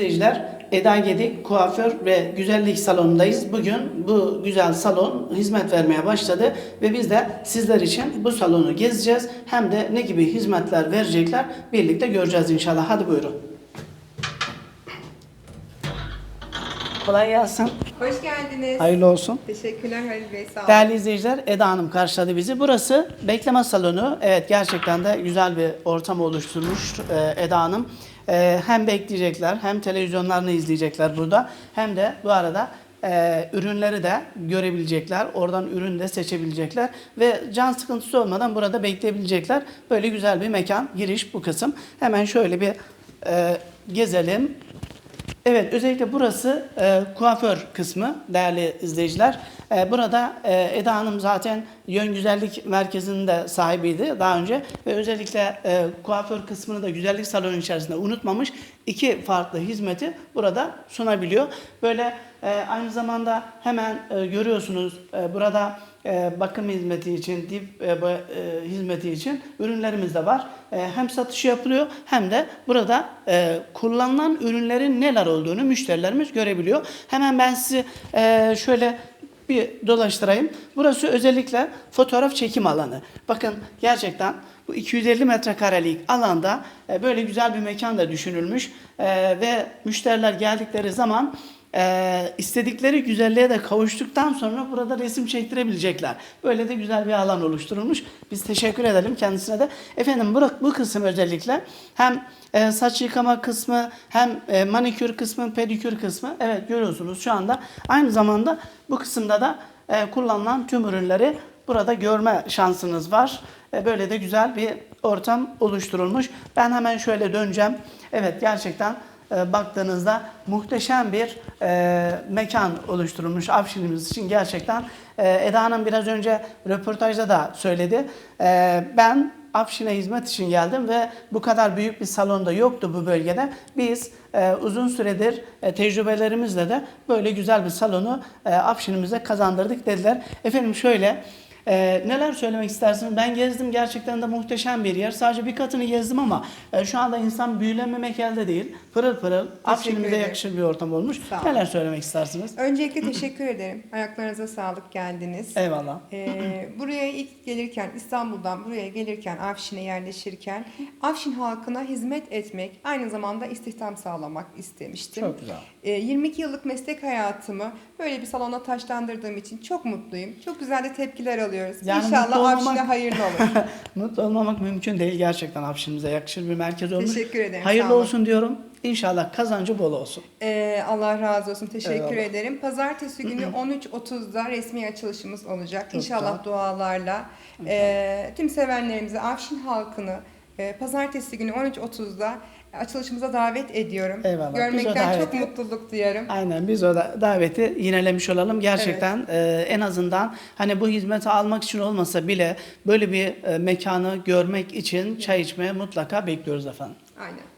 İzleyiciler, Eda Gedik kuaför ve güzellik salonundayız. Bugün bu güzel salon hizmet vermeye başladı ve biz de sizler için bu salonu gezeceğiz. Hem de ne gibi hizmetler verecekler birlikte göreceğiz inşallah. Hadi buyurun. Kolay gelsin. Hoş geldiniz. Hayırlı olsun. Teşekkürler Halil Bey. Sağ olun. Değerli izleyiciler, Eda Hanım karşıladı bizi. Burası bekleme salonu. Evet gerçekten de güzel bir ortam oluşturmuş e, Eda Hanım. E, hem bekleyecekler, hem televizyonlarını izleyecekler burada. Hem de bu arada e, ürünleri de görebilecekler. Oradan ürün de seçebilecekler. Ve can sıkıntısı olmadan burada bekleyebilecekler. Böyle güzel bir mekan, giriş bu kısım. Hemen şöyle bir e, gezelim. Evet, özellikle burası e, kuaför kısmı değerli izleyiciler. E, burada e, Eda Hanım zaten Yön Güzellik Merkezi'nin de sahibiydi daha önce ve özellikle e, kuaför kısmını da güzellik salonu içerisinde unutmamış iki farklı hizmeti burada sunabiliyor. Böyle e, aynı zamanda hemen görüyorsunuz burada bakım hizmeti için, dip hizmeti için ürünlerimiz de var. Hem satışı yapılıyor hem de burada kullanılan ürünlerin neler olduğunu müşterilerimiz görebiliyor. Hemen ben sizi şöyle bir dolaştırayım. Burası özellikle fotoğraf çekim alanı. Bakın gerçekten bu 250 metrekarelik alanda e, böyle güzel bir mekan da düşünülmüş E, ve müşteriler geldikleri zaman e, istedikleri güzelliğe de kavuştuktan sonra burada resim çektirebilecekler. Böyle de güzel bir alan oluşturulmuş. Biz teşekkür edelim kendisine de. Efendim bu, bu kısım özellikle hem e, saç yıkama kısmı hem e, manikür kısmı, pedikür kısmı. Evet görüyorsunuz şu anda. Aynı zamanda bu kısımda da e, kullanılan tüm ürünleri burada görme şansınız var. E, böyle de güzel bir ortam oluşturulmuş. Ben hemen şöyle döneceğim. Evet gerçekten baktığınızda muhteşem bir e, mekan oluşturulmuş Afşinimiz için gerçekten. E, Eda Hanım biraz önce röportajda da söyledi. E, ben Afşin'e hizmet için geldim ve bu kadar büyük bir salonda yoktu bu bölgede. Biz e, uzun süredir e, tecrübelerimizle de böyle güzel bir salonu e, Afşin'imize kazandırdık dediler. Efendim şöyle ee, neler söylemek istersiniz? Ben gezdim gerçekten de muhteşem bir yer. Sadece bir katını gezdim ama e, şu anda insan büyülenmemek elde değil. Pırıl pırıl, Afşin'imize yakışır bir ortam olmuş. Sağ olun. Neler söylemek istersiniz? Öncelikle teşekkür ederim. Ayaklarınıza sağlık geldiniz. Eyvallah. Ee, buraya ilk gelirken İstanbul'dan buraya gelirken Afşin'e yerleşirken Afşin halkına hizmet etmek aynı zamanda istihdam sağlamak istemiştim. Çok güzel. Ee, 22 yıllık meslek hayatımı böyle bir salona taşlandırdığım için çok mutluyum. Çok güzel de tepkiler alıyoruz. Yani İnşallah olmamak- Afşin'e hayırlı olur. Mutlu olmamak mümkün değil. Gerçekten Afşin'imize yakışır bir merkez olmuş. Teşekkür ederim, Hayırlı olsun diyorum. İnşallah kazancı bol olsun. Ee, Allah razı olsun. Teşekkür Eyvallah. ederim. Pazartesi günü 13.30'da resmi açılışımız olacak. Çok İnşallah dualarla. Ee, tüm sevenlerimizi, Afşin halkını e, pazartesi günü 13.30'da açılışımıza davet ediyorum. Eyvallah. Görmekten çok daveti- mutluluk duyarım. Aynen biz o da daveti yinelemiş olalım. Gerçekten e, en azından hani bu hizmeti almak için olmasa bile böyle bir e, mekanı görmek için çay içmeye mutlaka bekliyoruz efendim. Aynen.